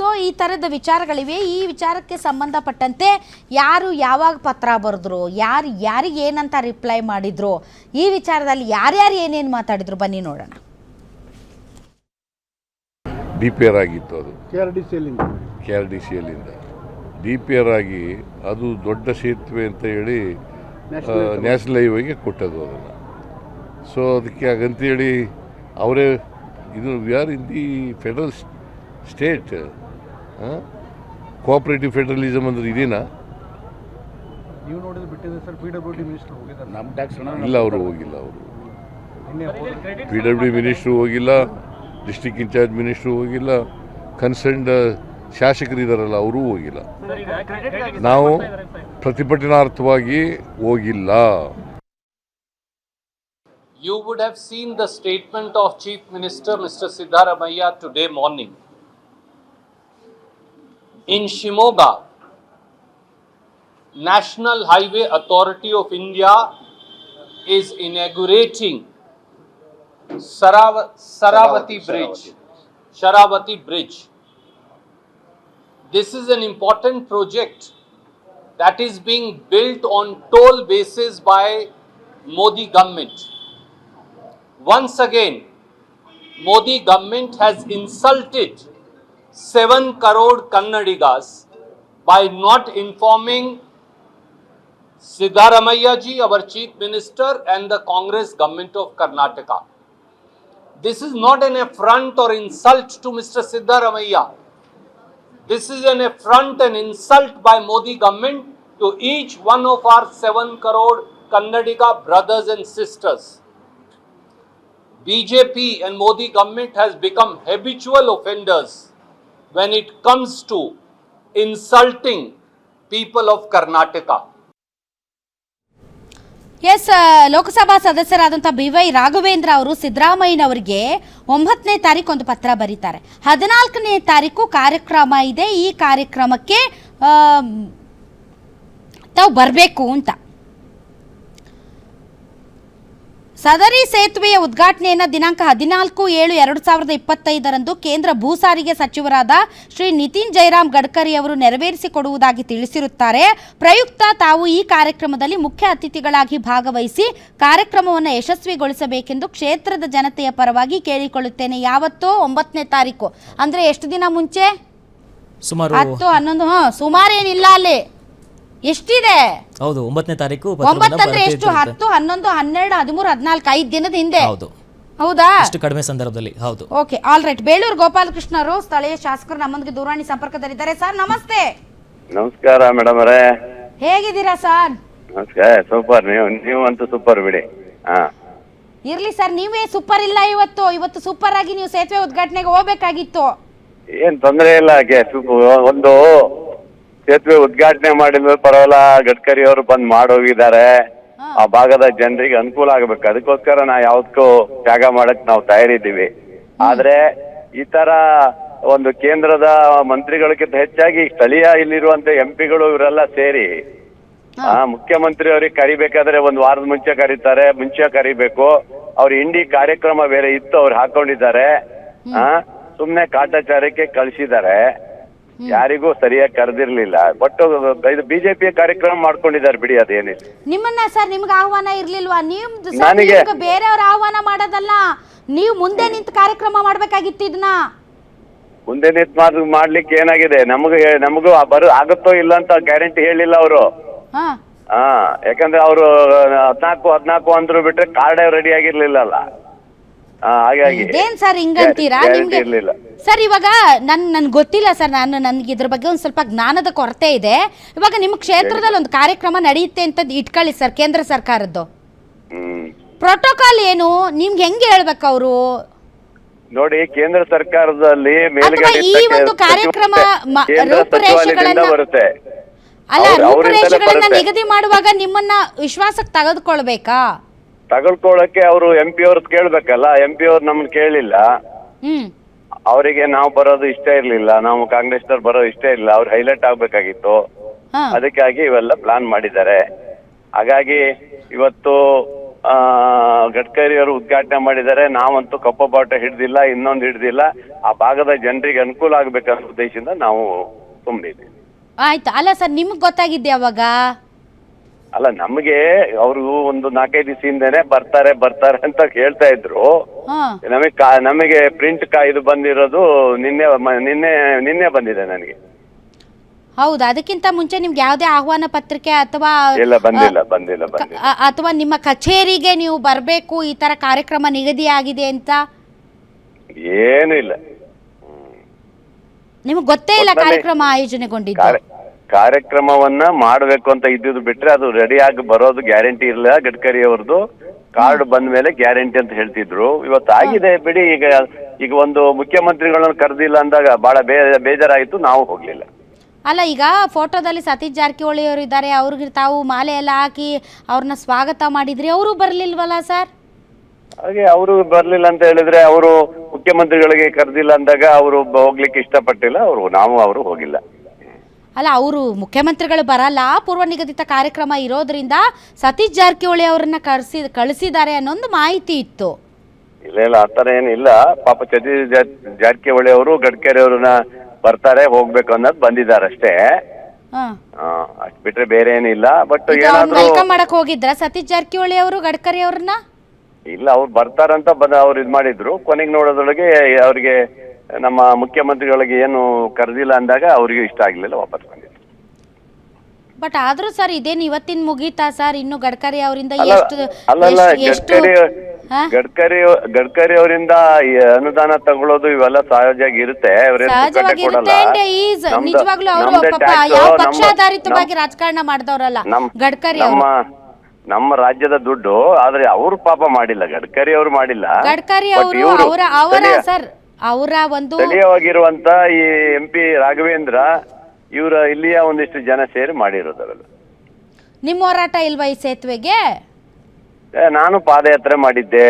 So ಈ ಥರದ ವಿಚಾರಗಳಿವೆ. ಈ ವಿಚಾರಕ್ಕೆ ಸಂಬಂಧಪಟ್ಟಂತೆ ಯಾರು ಯಾವಾಗ ಪತ್ರ ಬರೆದ್ರು ಯಾರು ಯಾರಿಗೆ ಏನಂತ ರಿಪ್ಲೈ ಮಾಡಿದ್ರು ಈ ವಿಚಾರದಲ್ಲಿ ಯಾರ್ಯಾರು ಏನೇನು ಮಾತಾಡಿದ್ರು ಬನ್ನಿ ನೋಡೋಣ. ಡಿ ಪಿ ಆರ್ ಆಗಿತ್ತು ಅದು. ಕೆ ಆರ್ ಡಿ ಸಿಯಲ್ಲಿಂದ ಕೆ ಆರ್ ಡಿ ಸಿ ಎಲ್ಲಿಂದ ಡಿ ಪಿ ಆರ್ ಆಗಿ ಅದು ದೊಡ್ಡ ಸೇತುವೆ ಅಂತ ಹೇಳಿ ನ್ಯಾಷನಲ್ ಹೈವೇಗೆ ಕೊಟ್ಟದ್ದು ಅದನ್ನು. ಸೊ ಅದಕ್ಕೆ ಹಾಗಂತೇಳಿ ಅವರೇ ಇದು we are in the federal state cooperative federalism ಅಂದ್ರೆ ಇದೇನಾ? ನೀವು ನೋಡಿದ್ರೆ ಬಿಟ್ಟಿದೆ sir P W D minister ಹೋಗಿದ್ದಾರೆ. ನಮ್ಮ ಟ್ಯಾಕ್ಸ್ ಇಲ್ಲ ಅವರು ಹೋಗಿಲ್ಲ ಅವರು. ಪಿ ಡಬ್ಲ್ಯೂ ಡಿ ಮಿನಿಸ್ಟ್ರು ಹೋಗಿಲ್ಲ ಡಿಸ್ಟಿಕ್ ಇನ್ಚಾರ್ಜ್ ಮಿನಿಸ್ಟ್ರು ಹೋಗಿಲ್ಲ ಕನ್ಸರ್ನ್ಡ್ ಶಾಸಕರಿದ್ದಾರಲ್ಲ ಅವರೂ ಹೋಗಿಲ್ಲ. ನಾವು ಪ್ರತಿಭಟನಾರ್ಥವಾಗಿ ಹೋಗಿಲ್ಲ. You would have seen the statement of chief minister mister Siddaramaiah today morning. In Shimoga, National Highway Authority of India is inaugurating Sarav- Saravati Bridge. Sharavati Bridge. This is an important project that is being built on toll basis by Modi government. Once again, Modi government has insulted 7 crore Kannadigas by not informing Siddharamaiah ji, our chief minister, and the Congress government of Karnataka. This is not an affront or insult to Mr. Siddharamaiah. This is an affront and insult by Modi government to each one of our 7 crore Kannadiga brothers and sisters. BJP and Modi government has become habitual offenders when it comes to insulting people of Karnataka. Yes Lok Sabha ಸದಸ್ಯರಾದಂಥ B Y Raghavendra ಅವರು ಸಿದ್ದರಾಮಯ್ಯನವರಿಗೆ ಒಂಬತ್ತನೇ ತಾರೀಕು ಒಂದು ಪತ್ರ ಬರೀತಾರೆ. ಹದಿನಾಲ್ಕನೇ ತಾರೀಕು ಕಾರ್ಯಕ್ರಮ ಇದೆ. ಈ ಕಾರ್ಯಕ್ರಮಕ್ಕೆ ತಾವು ಬರಬೇಕು ಅಂತ. ಸದರಿ ಸೇತುವೆಯ ಉದ್ಘಾಟನೆಯನ್ನು ದಿನಾಂಕ ಹದಿನಾಲ್ಕು ಏಳು ಎರಡು ಸಾವಿರದ ಇಪ್ಪತ್ತೈದರಂದು ಕೇಂದ್ರ ಭೂ ಸಾರಿಗೆ ಸಚಿವರಾದ ಶ್ರೀ ನಿತಿನ್ ಜೈರಾಮ್ ಗಡ್ಕರಿ ಅವರು ನೆರವೇರಿಸಿಕೊಡುವುದಾಗಿ ತಿಳಿಸಿರುತ್ತಾರೆ. ಪ್ರಯುಕ್ತ ತಾವು ಈ ಕಾರ್ಯಕ್ರಮದಲ್ಲಿ ಮುಖ್ಯ ಅತಿಥಿಗಳಾಗಿ ಭಾಗವಹಿಸಿ ಕಾರ್ಯಕ್ರಮವನ್ನು ಯಶಸ್ವಿಗೊಳಿಸಬೇಕೆಂದು ಕ್ಷೇತ್ರದ ಜನತೆಯ ಪರವಾಗಿ ಕೇಳಿಕೊಳ್ಳುತ್ತೇನೆ. ಯಾವತ್ತೋ ಒಂಬತ್ತನೇ ತಾರೀಕು. ಅಂದರೆ ಎಷ್ಟು ದಿನ ಮುಂಚೆ? ಸುಮಾರು ಹತ್ತು ಹನ್ನೊಂದು ಹಾಂ ಸುಮಾರೇನಿಲ್ಲ ಅಲ್ಲಿ. ಎಷ್ಟಿದೆ? ಹೌದು ಒಂಬತ್ತನೇ ತಾರೀಕು ಒಂಬತ್ತಂದ್ರೆ ಎಷ್ಟು. ಹತ್ತು ಹನ್ನೊಂದು ಹನ್ನೆರಡು ಹದಿಮೂರು ಹದಿನಾಲ್ಕು ಐದು ದಿನದ ಹಿಂದೆ? ಹೌದು. ಹೌದಾ? ಅಷ್ಟು ಕಡಿಮೆ ಸಂದರ್ಭದಲ್ಲಿ ಹೌದು. Okay all right Belur Gopalakrishna ಅವರು ಸ್ಥಳೀಯ ಶಾಸಕರು ನಮ್ಮೊಂದಿಗೆ ದೂರವಾಣಿ ಸಂಪರ್ಕದಲ್ಲಿದ್ದಾರೆ. ಸರ್ ನಮಸ್ತೆ. ನಮಸ್ಕಾರ ಮೇಡಮ್ ಅವರೇ. ಹೇಗಿದ್ದೀರಾ ಸರ್? ನಮಸ್ಕಾರ ಸೂಪರ್. ನೀವು ನೀವು ಅಂತೂ ಸೂಪರ್ ಬಿಡಿ. ಹಾ. ಇರ್ಲಿ ಸರ್ ನೀವೇ ಸೂಪರ್ ಇಲ್ಲ ಇವತ್ತು. ಇವತ್ತು ಸೂಪರ್ ಆಗಿ ನೀವು ಸೇತುವೆ ಉದ್ಘಾಟನೆಗೆ ಹೋಗ್ಬೇಕಾಗಿತ್ತು. ಏನ್ ತೊಂದರೆ ಇಲ್ಲ ಒಂದು ಸೇತುವೆ ಉದ್ಘಾಟನೆ ಮಾಡಿದ್ರು ಪರವಾಗಿಲ್ಲ ಗಡ್ಕರಿ ಅವರು ಬಂದ್ ಮಾಡೋಗಿದ್ದಾರೆ. ಆ ಭಾಗದ ಜನರಿಗೆ ಅನುಕೂಲ ಆಗ್ಬೇಕು. ಅದಕ್ಕೋಸ್ಕರ ನಾ ಯಾವ್ದಕ್ಕೂ ತ್ಯಾಗ ಮಾಡಕ್ ನಾವು ತಯಾರಿದ್ದೀವಿ. ಆದ್ರೆ ಈ ತರ ಒಂದು ಕೇಂದ್ರದ ಮಂತ್ರಿಗಳಿಗಿಂತ ಹೆಚ್ಚಾಗಿ ಸ್ಥಳೀಯ ಇಲ್ಲಿರುವಂತ ಎಂ ಪಿಗಳು ಇವರೆಲ್ಲ ಸೇರಿ ಆ ಮುಖ್ಯಮಂತ್ರಿ ಅವ್ರಿಗೆ ಕರಿಬೇಕಾದ್ರೆ ಒಂದ್ ವಾರದ ಮುಂಚೆ ಕರೀತಾರೆ ಮುಂಚೆ ಕರಿಬೇಕು. ಅವ್ರ ಇಂಡಿ ಕಾರ್ಯಕ್ರಮ ಬೇರೆ ಇತ್ತು ಅವ್ರು ಹಾಕೊಂಡಿದ್ದಾರೆ. ಆ ಸುಮ್ನೆ ಕಾಟಾಚಾರಕ್ಕೆ ಕಳ್ಸಿದ್ದಾರೆ. ಯಾರಿಗೂ ಸರಿಯಾಗಿ ಕರೆದಿರ್ಲಿಲ್ಲ. ಬಟ್ ಇದು ಬಿಜೆಪಿ ಕಾರ್ಯಕ್ರಮ ಮಾಡ್ಕೊಂಡಿದ್ದಾರೆ ಬಿಡಿ ಅದೇನಿಲ್ಲ ನಿಮ್ಮನ್ನ ಸರ್ ನಿಮ್ಗೆ ಆಹ್ವಾನ ಇರ್ಲಿಲ್ವಾ? ನೀವು ನನಗೆ- ಬೇರೆಯವ್ರ ಆಹ್ವಾನ ಮಾಡೋದಲ್ಲ. ನೀವು ಮುಂದೆ ನಿಂತ ಕಾರ್ಯಕ್ರಮ ಮಾಡ್ಬೇಕಾಗಿತ್ತು ಇದನ್ನ. ಮುಂದೆ ನಿಂತ್ ಮಾಡ್ ಮಾಡ್ಲಿಕ್ಕೆ ಏನಾಗಿದೆ? ನಮಗೆ ನಮಗೂ ಬರೋ ಆಗುತ್ತೋ ಇಲ್ಲ ಅಂತ ಗ್ಯಾರಂಟಿ ಹೇಳಿಲ್ಲ ಅವರು. ಹಾ. ಹಾ ಯಾಕಂದ್ರೆ ಅವರು ಹದ್ನಾಲ್ಕು ಹದ್ನಾಲ್ಕು ಅಂದ್ರು ಬಿಟ್ರೆ ಕಾರ್ಡ್ ರೆಡಿ ಆಗಿರ್ಲಿಲ್ಲಲ್ಲ. ಹಾಗಾಗಿ ಇದೇನ್ ಸರ್ ಹಿಂಗಂತೀರಾ ನಿಮ್ಗೆ ಇರ್ಲಿಲ್ಲ. ಸರ್ ಇವಾಗ ನನ್ ನನ್ ಗೊತ್ತಿಲ್ಲ ಸರ್ ನಾನು ನನ್ಗೆ ಇದ್ರ ಬಗ್ಗೆ ಒಂದು ಸ್ವಲ್ಪ ಜ್ಞಾನದ ಕೊರತೆ ಇದೆ. ಇವಾಗ ನಿಮ್ಮ ಕ್ಷೇತ್ರದಲ್ಲಿ ಒಂದು ಕಾರ್ಯಕ್ರಮ ನಡೆಯುತ್ತೆ ಅಂತ ಇಟ್ಕೊಳ್ಳಿ ಸರ್ ಕೇಂದ್ರ ಸರ್ಕಾರದ್ದು. ಹ್ಮ್. ಪ್ರೋಟೋಕಾಲ್ ಏನು? ನಿಮ್ಗೆ ಹೆಂಗೆ ಹೇಳ್ಬೇಕು ಅವರು? ನೋಡಿ ಕೇಂದ್ರ ಸರ್ಕಾರದಲ್ಲಿ ಮೇಲ್ಗಡೆ ಈ ಇರ್ತಕ್ಕ ಒಂದು ಕಾರ್ಯಕ್ರಮ ಮ- ಕೇಂದ್ರ ರೂಪುರೇಷೆಗಳನ್ನ- ಸಚಿವಾಲಯದಿಂದ ಬರುತ್ತೆ. ಅಲ್ಲ ಅವ್ರ- ಅವ್ರಿಂದಲೇ ರೂಪುರೇಷೆಗಳನ್ನ ಬರುತ್ತೆ. ನಿಗದಿ ಮಾಡುವಾಗ ನಿಮ್ಮನ್ನ ವಿಶ್ವಾಸಕ್ಕೆ ತೆಗೆದುಕೊಳ್ಬೇಕಾ? ತಗೊಳ್ಕೊಳ್ಳಕ್ಕೆ ಅವರು ಎಂ ಪಿ ಅವ್ರದ್ದು ಕೇಳ್ಬೇಕಲ್ಲ ಎಂ ಪಿ ಅವ್ರು ನಮ್ಮನ್ನ ಕೇಳಿಲ್ಲ. ಹ್ಮ್. ಅವರಿಗೆ ನಾವು ಬರೋದು ಇಷ್ಟ ಇರ್ಲಿಲ್ಲ ನಾವು ಕಾಂಗ್ರೆಸ್ನವ್ರು ಬರೋದು ಇಷ್ಟ ಇರ್ಲಿಲ್ಲ ಅವ್ರು ಹೈಲೈಟ್ ಆಗ್ಬೇಕಾಗಿತ್ತು. ಹಾ. ಅದಕ್ಕಾಗಿ ಇವೆಲ್ಲ ಪ್ಲಾನ್ ಮಾಡಿದ್ದಾರೆ. ಹಾಗಾಗಿ ಇವತ್ತು ಆ, ಗಡ್ಕರಿ ಅವರು ಉದ್ಘಾಟನೆ ಮಾಡಿದ್ದಾರೆ. ನಾವಂತೂ ಕಪ್ಪ ಬಾಟ ಹಿಡ್ದಿಲ್ಲ ಇನ್ನೊಂದು ಹಿಡ್ದಿಲ್ಲ. ಆ ಭಾಗದ ಜನರಿಗೆ ಅನುಕೂಲ ಆಗ್ಬೇಕನ್ನೋ ಉದ್ದೇಶದಿಂದ ನಾವು ತುಂಬಿದ್ದೀವಿ ಆಯ್ತು. ಅಲ್ಲ ಸರ್ ನಿಮ್ಗೆ ಗೊತ್ತಾಗಿದ್ದೆ ಅವಾಗ? ಅಲ್ಲ ನಮಗೆ ಅವರು ಒಂದು ನಾಲ್ಕೈದು ದಿವಸದಿಂದನೇ ಬರ್ತಾರೆ ಬರ್ತಾರೆ ಅಂತ ಹೇಳ್ತಾ ಇದ್ರು. ಹಾ. ನಮಗೆ ಕಾ ನಮಗೆ ಪ್ರಿಂಟ್ ಕಾ ಇದು ಬಂದಿರೋದು ನಿನ್ನೆ ಮ- ನಿನ್ನೆ ನಿನ್ನೆ ಬಂದಿದೆ ನನಗೆ. ಹೌದು? ಅದಕ್ಕಿಂತ ಮುಂಚೆ ನಿಮ್ಗೆ ಯಾವುದೇ ಆಹ್ವಾನ ಪತ್ರಿಕೆ ಅಥವಾ ಇಲ್ಲ ಬಂದಿಲ್ಲ ಬಂದಿಲ್ಲ ಬಂದಿಲ್ಲ. ಅ- ಅಥವಾ ನಿಮ್ಮ ಕಚೇರಿಗೆ ನೀವು ಬರಬೇಕು ಈ ತರ ಕಾರ್ಯಕ್ರಮ ನಿಗದಿ ಆಗಿದೆ ಅಂತ? ಏನು ಇಲ್ಲ. ನಿಮಗೆ ಗೊತ್ತೇ ಇಲ್ಲ ಕಾರ್ಯಕ್ರಮ ಆಯೋಜನೆಗೊಂಡಿದ್ದು. ಕಾರ್ಯ- ಕಾರ್ಯಕ್ರಮವನ್ನ ಮಾಡಬೇಕು ಅಂತ ಇದ್ದಿದ್ದು ಬಿಟ್ರೆ ಅದು ರೆಡಿ ಆಗಿ ಬರೋದು ಗ್ಯಾರಂಟಿ ಇಲ್ಲ ಗಡ್ಕರಿ ಅವ್ರದ್ದು ಕಾರ್ಡ್ ಬಂದ ಮೇಲೆ ಗ್ಯಾರಂಟಿ ಅಂತ ಹೇಳ್ತಿದ್ರು. ಇವತ್ತು ಆಗಿದೆ ಬಿಡಿ. ಈಗ ಈಗ ಒಂದು ಮುಖ್ಯಮಂತ್ರಿಗಳನ್ನ ಕರೆದಿಲ್ಲ ಅಂದಾಗ ಬಹಳ ಬೇ ಬೇಜಾರಾಯಿತು. ನಾವು ಹೋಗ್ಲಿಲ್ಲ. ಅಲ್ಲ ಈಗ ಫೋಟೋದಲ್ಲಿ ಸತೀಶ್ ಜಾರಕಿಹೊಳಿ ಅವರು ಇದ್ದಾರೆ. ಅವ್ರಿಗೆ ತಾವು ಮಾಲೆ ಎಲ್ಲ ಹಾಕಿ ಅವ್ರನ್ನ ಸ್ವಾಗತ ಮಾಡಿದ್ರಿ. ಅವರು ಬರ್ಲಿಲ್ವಲ್ಲ ಸರ್? ಹಾಗೆ ಅವರು ಬರ್ಲಿಲ್ಲ ಅಂತ ಹೇಳಿದ್ರೆ ಅವರು ಮುಖ್ಯಮಂತ್ರಿಗಳಿಗೆ ಕರೆದಿಲ್ಲ ಅಂದಾಗ ಅವರು ಹೋಗ್ಲಿಕ್ಕೆ ಇಷ್ಟಪಟ್ಟಿಲ್ಲ. ಅವರು ನಾವು ಅವರು ಹೋಗಿಲ್ಲ. ಅಲ್ಲ ಅವರು ಮುಖ್ಯಮಂತ್ರಿಗಳು ಬರಲ್ಲ ಪೂರ್ವ ನಿಗದಿತ ಕಾರ್ಯಕ್ರಮ ಇರೋದ್ರಿಂದ ಸತೀಶ್ ಜಾರಕಿಹೊಳಿ ಅವರನ್ನ ಕಳಿಸಿ ಕಳಿಸಿದ್ದಾರೆ ಅನ್ನೊಂದು ಮಾಹಿತಿ ಇತ್ತು. ಇಲ್ಲ ಇಲ್ಲ ಆ ಥರ ಏನಿಲ್ಲ ಪಾಪ ಸತೀಶ್ ಜಾರ್- ಜಾರಕಿಹೊಳಿ ಅವರು ಗಡ್ಕರಿ ಅವ್ರನ್ನ ಬರ್ತಾರೆ ಹೋಗ್ಬೇಕು ಅನ್ನೋದು ಬಂದಿದ್ದಾರೆ ಅಷ್ಟೇ. ಹಾ. ಅಷ್ಟು ಬಿಟ್ರೆ ಬೇರೆ ಏನಿಲ್ಲ ಬಟ್ ಈಗ ಏನಾದ್ರು ವೆಲ್ಕಮ್ ಮಾಡಕ್ ಹೋಗಿದ್ರ ಸತೀಶ್ ಜಾರಕಿಹೊಳಿ ಅವರು ಗಡ್ಕರಿ ಅವ್ರನ್ನ? ಇಲ್ಲ ಅವ್ರು ಬರ್ತಾರಂತ ಬಂದ ಅವ್ರು ಇದು ಮಾಡಿದ್ರು. ಕೊನೆಗೆ ನೋಡೋದ್ರೊಳಗೆ ಅವ್ರಿಗೆ ನಮ್ಮ ಮುಖ್ಯಮಂತ್ರಿಗಳಿಗೆ ಏನು ಕರೆದಿಲ್ಲ ಅಂದಾಗ ಅವರಿಗೆ ಇಷ್ಟ ಆಗಲಿಲ್ಲ ವಾಪಸ್ ಬಂದಿದ್ರು ಬಟ್ ಆದ್ರೂ ಸರ್ ಇದೇನು ಇವತ್ತಿನ ಮುಗೀತಾ ಸರ್? ಇನ್ನು ಗಡ್ಕರಿ ಅವರಿಂದ ಅಲ್ಲ ಎಷ್ಟು ಅಲ್ಲಲ್ಲ ಎಷ್ಟು- ಎಷ್ಟು ಗಡ್ಕರಿ ಹಾ? ಗಡ್ಕರಿ ಗಡ್ಕರಿ ಅವರಿಂದ ಈ ಅನುದಾನ ತಗೊಳ್ಳೋದು ಇವೆಲ್ಲ ಸಹಜವಾಗಿ ಇರುತ್ತೆ ಅವ್ರೇನ್ ಪುಕ್ಕಟೆ ಸಹಜವಾಗಿ ಕೊಡಲ್ಲ. ಇರುತ್ತೆ and is ನಮ್ದು- ನಿಜವಾಗ್ಲೂ ಅವರು ನಮ್ದೇ ಪಾಪ tax, ಯಾವ ನಮ್ಮ- ಪಕ್ಷಾಧಾರಿತವಾಗಿ ನಮ್ಮ- ರಾಜಕಾರಣ ಮಾಡಿದವರಲ್ಲ ನಮ್ ಗಡ್ಕರಿ ನಮ್ಮ ಅವರು. ನಮ್ಮ ರಾಜ್ಯದ ದುಡ್ಡು ಆದ್ರೆ ಅವ್ರು ಪಾಪ ಮಾಡಿಲ್ಲ ಗಡ್ಕರಿ ಅವ್ರು ಮಾಡಿಲ್ಲ. ಗಡ್ಕರಿ But ಅವರು ಇವ್ರು ಅವರ ಸರ್ ಅವರ ಒಂದು ಸ್ಥಳೀಯವಾಗಿರುವಂತ ಈ ಎಂ ಪಿ ರಾಘವೇಂದ್ರ ಇವರ ಇಲ್ಲಿಯ ಒಂದಿಷ್ಟು ಜನ ಸೇರಿ ಮಾಡಿರೋದು ನಿಮ್ಮ ಹೋರಾಟ ಇಲ್ವಾ ಈ ಸೇತುವೆಗೆ? ನಾನು ಪಾದಯಾತ್ರೆ ಮಾಡಿದ್ದೆ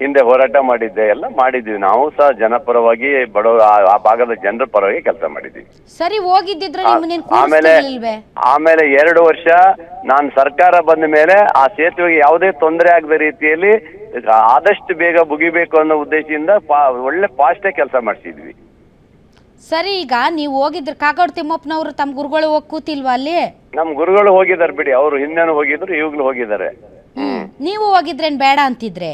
ಹಿಂದೆ ಹೋರಾಟ ಮಾಡಿದ್ದೆ ಎಲ್ಲ ಮಾಡಿದ್ವಿ. ನಾವು ಸಹ ಜನಪರವಾಗಿ ಬಡವ ಆ- ಆ ಭಾಗದ ಜನರ ಪರವಾಗಿ ಕೆಲಸ ಮಾಡಿದ್ವಿ. ಸರಿ ಹೋಗಿದ್ದಿದ್ರೆ ಆಮೇಲೆ ಆಮೇಲೆ ಎರಡು ವರ್ಷ ನಾನು ಸರ್ಕಾರ ಬಂದ ಮೇಲೆ ಆ ಸೇತುವೆಗೆ ಯಾವುದೇ ತೊಂದರೆ ಆಗದ ರೀತಿಯಲ್ಲಿ ಆದಷ್ಟು ಬೇಗ ಮುಗಿಬೇಕು ಅನ್ನೋ ಉದ್ದೇಶದಿಂದ ಪಾ- ಒಳ್ಳೆ ಫಾಸ್ಟೇ ಕೆಲಸ ಮಾಡಿಸಿದ್ವಿ. ಸರಿ ಈಗ ನೀವು ಹೋಗಿದ್ರ ಕಾಗೋಡು ತಿಮ್ಮಪ್ಪನವರು ತಮ್ಮ ಗುರುಗಳು ಹೋಗಿ ಕೂತಿಲ್ವಾ ಅಲ್ಲಿ? ನಮ್ಮ ಗುರುಗಳು ಹೋಗಿದ್ದಾರೆ ಬಿಡಿ ಅವರು ಹಿಂದೆನೂ ಹೋಗಿದ್ರು ಈಗಲೂ ಹೋಗಿದ್ದಾರೆ ನೀವು ಹೋಗಿದ್ರೇನ್ ಬೇಡ ಅಂತಿದ್ರೆ?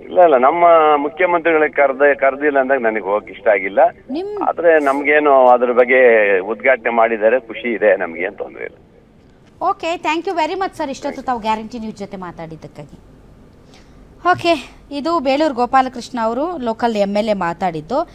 ಇಲ್ಲ ಇಲ್ಲ ನಮ್ಮ ಮುಖ್ಯಮಂತ್ರಿಗಳಿಗೆ ಕರೆದ ಕರೆದಿಲ್ಲ ಅಂದಾಗ ನನಗೆ ಹೋಗಕ್ಕೆ ಇಷ್ಟ ಆಗಿಲ್ಲ. ನಿಮ್ ಆದ್ರೆ ನಮ್ಗೇನು ಅದ್ರ ಬಗ್ಗೆ ಉದ್ಘಾಟನೆ ಮಾಡಿದ್ದಾರೆ ಖುಷಿ ಇದೆ ನಮ್ಗೇನು ತೊಂದರೆ ಇಲ್ಲ. Okay thank you very much sir ಇಷ್ಟೊತ್ತು ತಾವು ಗ್ಯಾರಂಟಿ ನ್ಯೂಸ್ ಜೊತೆ ಮಾತಾಡಿದ್ದಕ್ಕಾಗಿ. ಓಕೆ ಇದು ಬೇಲೂರು ಗೋಪಾಲಕೃಷ್ಣ ಅವರು ಲೋಕಲ್ ಎಂ ಎಲ್ ಎ ಮಾತಾಡಿದ್ದು.